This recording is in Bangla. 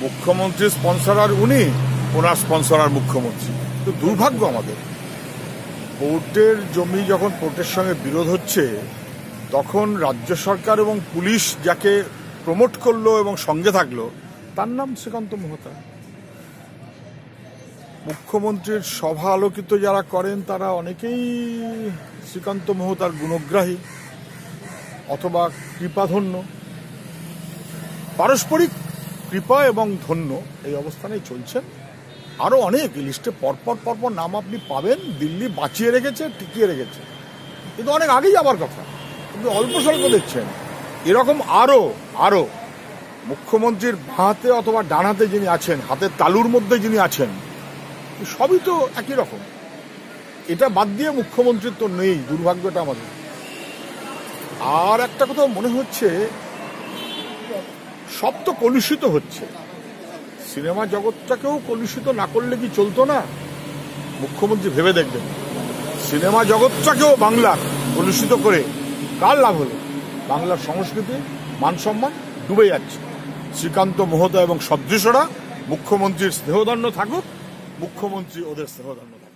মুখ্যমন্ত্রীর স্পন্সরার উনি ওনার স্পন্সরার মুখ্যমন্ত্রী। তো দুর্ভাগ্য আমাদের। পোর্টের জমি যখন পোর্টের সঙ্গে বিরোধ হচ্ছে, তখন রাজ্য সরকার এবং পুলিশ যাকে প্রমোট করল এবং সঙ্গে থাকল, তার নাম শ্রীকান্ত মোহতা। মুখ্যমন্ত্রীর সভা আলোকিত যারা করেন, তারা অনেকেই শ্রীকান্ত মোহতার গুণগ্রাহী অথবা কৃপাধন্য। পারস্পরিক কৃপা এবং ধন্য এই অবস্থানেই চলছেন। আরও অনেক লিস্টে পরপর পরপর নাম আপনি পাবেন, দিল্লি বাঁচিয়ে রেখেছে, টিকিয়ে রেখেছে। কিন্তু অনেক আগেই যাবার কথা, কিন্তু অল্প স্বল্প দেখছেন। এরকম আরও আরও মুখ্যমন্ত্রীর হাতে অথবা ডান হাতে যিনি আছেন, হাতের তালুর মধ্যে যিনি আছেন, সবই তো একই রকম। এটা বাদ দিয়ে মুখ্যমন্ত্রীর তো নেই, দুর্ভাগ্যটা আমাদের। আর একটা কথা মনে হচ্ছে সব তো কলুষিত হচ্ছে। সিনেমা জগৎটাকেও কলুষিত না করলে কি চলতো না? মুখ্যমন্ত্রী ভেবে দেখবেন। সিনেমা জগৎটাকেও বাংলা কলুষিত করে কার লাভ হলো? বাংলার সংস্কৃতি মানসম্মান ডুবে যাচ্ছে। শ্রীকান্ত মোহতা এবং সদৃশরা মুখ্যমন্ত্রীর স্নেহদণ্ড থাকুক, মুখ্যমন্ত্রী ওদের স্নেহদণ্ড